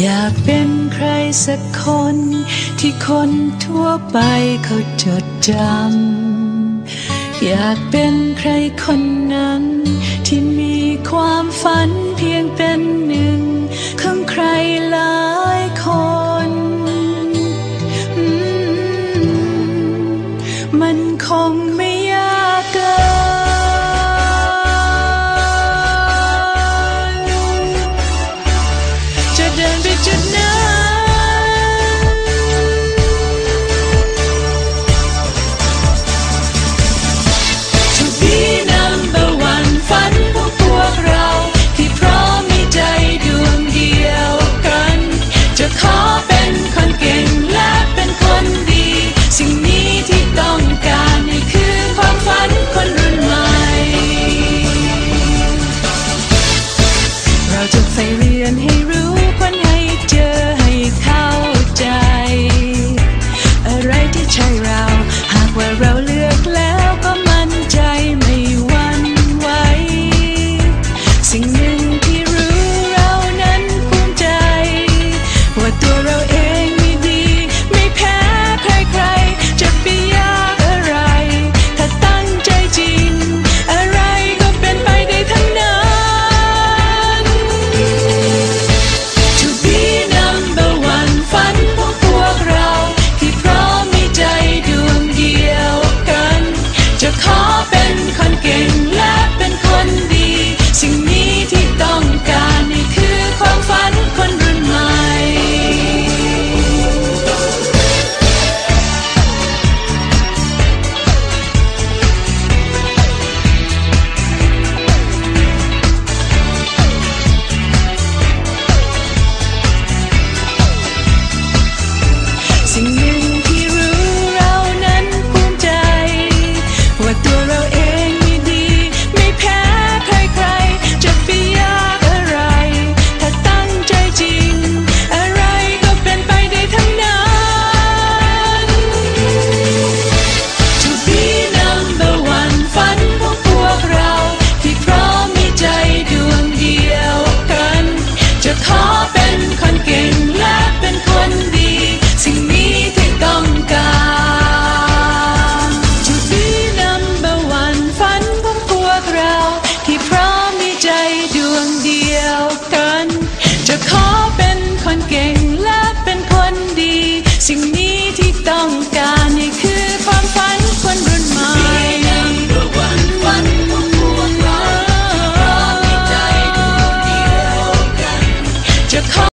อยากเป็นใครสักคนที่คนทั่วไปเขาจดจำ อยากเป็นใครคนนั้นที่มีความฝัน Alien here.